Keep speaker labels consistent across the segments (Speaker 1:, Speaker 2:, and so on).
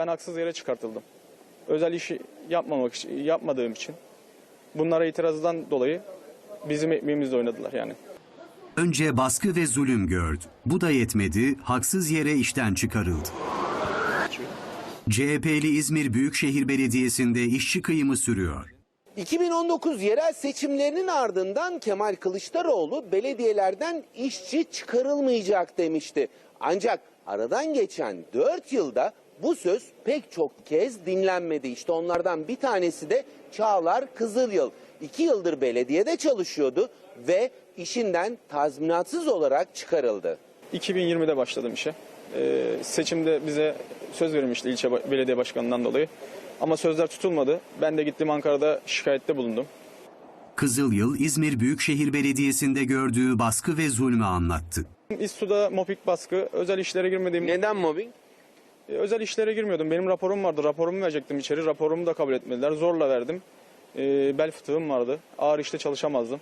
Speaker 1: Ben haksız yere çıkartıldım. Özel işi yapmamak için, yapmadığım için bunlara itirazdan dolayı bizim ekmeğimizle oynadılar yani.
Speaker 2: Önce baskı ve zulüm gördü. Bu da yetmedi, haksız yere işten çıkarıldı. CHP'li İzmir Büyükşehir Belediyesi'nde işçi kıyımı sürüyor.
Speaker 3: 2019 yerel seçimlerinin ardından Kemal Kılıçdaroğlu belediyelerden işçi çıkarılmayacak demişti. Ancak aradan geçen 4 yılda bu söz pek çok kez dinlenmedi. İşte onlardan bir tanesi de Çağlar Kızılyıl. 2 yıldır belediyede çalışıyordu ve işinden tazminatsız olarak çıkarıldı.
Speaker 1: 2020'de başladım işe. Ee, seçimde bize söz verilmişti ilçe belediye başkanından dolayı. Ama sözler tutulmadı. Ben de gittim Ankara'da şikayette bulundum.
Speaker 2: Kızılyıl, İzmir Büyükşehir Belediyesi'nde gördüğü baskı ve zulmü anlattı.
Speaker 1: İSTU'da mopik baskı, özel işlere girmediğim
Speaker 3: Neden mobbing?
Speaker 1: E, Özel işlere girmiyordum. Benim raporum vardı. Raporumu verecektim içeri. Raporumu da kabul etmediler. Zorla verdim. E, bel fıtığım vardı. Ağır işte çalışamazdım.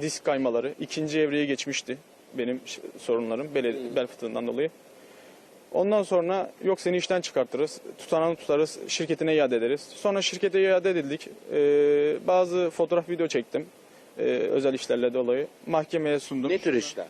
Speaker 1: Disk kaymaları. ikinci evreye geçmişti benim sorunlarım. Bel, bel fıtığından dolayı. Ondan sonra yok seni işten çıkartırız. Tutanağını tutarız. Şirketine iade ederiz. Sonra şirkete iade edildik. E, bazı fotoğraf video çektim. E, özel işlerle dolayı. Mahkemeye sundum
Speaker 3: Ne tür işler?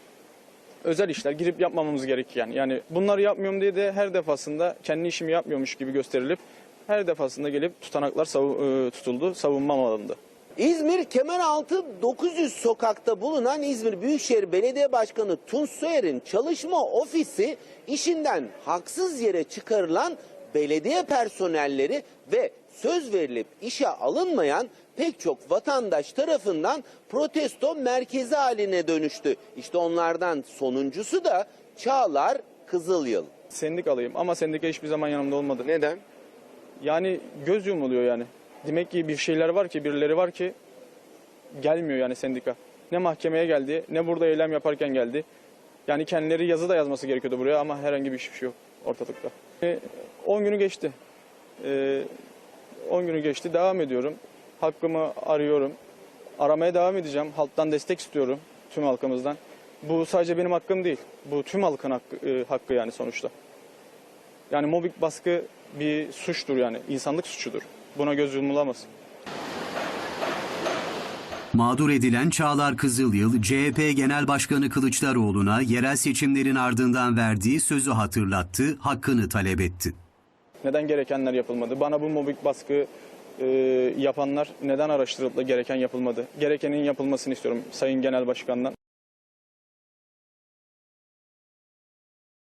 Speaker 1: Özel işler girip yapmamamız gereken yani bunları yapmıyorum diye de her defasında kendi işimi yapmıyormuş gibi gösterilip her defasında gelip tutanaklar savu- e, tutuldu, savunmam alındı.
Speaker 3: İzmir Kemeraltı 900 sokakta bulunan İzmir Büyükşehir Belediye Başkanı Tunç Soyer'in çalışma ofisi işinden haksız yere çıkarılan belediye personelleri ve söz verilip işe alınmayan pek çok vatandaş tarafından protesto merkezi haline dönüştü. İşte onlardan sonuncusu da Çağlar Kızılyıl.
Speaker 1: Sendikalıyım ama sendika hiçbir zaman yanımda olmadı.
Speaker 3: Neden?
Speaker 1: Yani göz yumuluyor yani. Demek ki bir şeyler var ki, birileri var ki gelmiyor yani sendika. Ne mahkemeye geldi, ne burada eylem yaparken geldi. Yani kendileri yazı da yazması gerekiyordu buraya ama herhangi bir şey yok ortalıkta. E, 10 günü geçti. E, 10 günü geçti, devam ediyorum. Hakkımı arıyorum. Aramaya devam edeceğim. Halktan destek istiyorum, tüm halkımızdan. Bu sadece benim hakkım değil. Bu tüm halkın hakkı, e, hakkı yani sonuçta. Yani mobbing baskı bir suçtur yani. insanlık suçudur. Buna göz yumulamaz.
Speaker 2: Mağdur edilen Çağlar Kızılyıl, CHP Genel Başkanı Kılıçdaroğlu'na yerel seçimlerin ardından verdiği sözü hatırlattı, hakkını talep etti.
Speaker 1: Neden gerekenler yapılmadı? Bana bu mobbing baskı e, yapanlar neden araştırılıp da gereken yapılmadı? Gerekenin yapılmasını istiyorum Sayın Genel Başkan'dan.